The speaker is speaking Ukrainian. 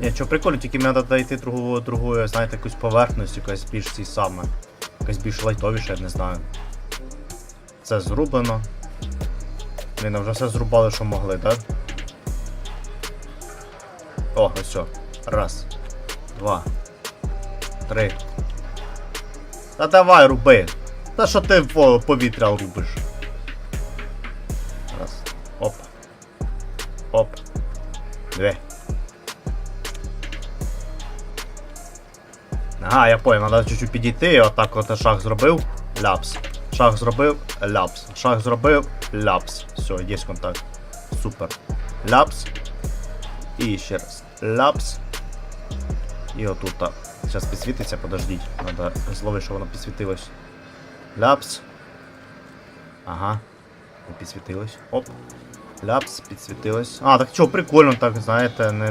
Ні, що прикольно, тільки мені треба знайти другу, другу, знаєте, якусь поверхність, якась більш ці саме. Якась більш лайтовіша, я не знаю. Це зрублено. Блін, вже все зрубали, що могли, так? О, ось все. Раз. Два. Три. Та давай руби. Та що ти в повітря рубиш? Раз. Оп. Оп. Дві. Ага, я понял, треба чуть-чуть підійти, отак от шаг зробив, ляпс. Шаг зробив, ляпс. Шаг зробив, ляпс. Все, є контакт. Супер. Ляпс. І ще раз. Ляпс. І отут так. Зараз підсвітиться, подождіть. Надо зловити, щоб воно підсвітилось. Ляпс. Ага. Підсвітилось. Оп. Ляпс, підсвітилось. А, так що, прикольно, так, знаєте, не, не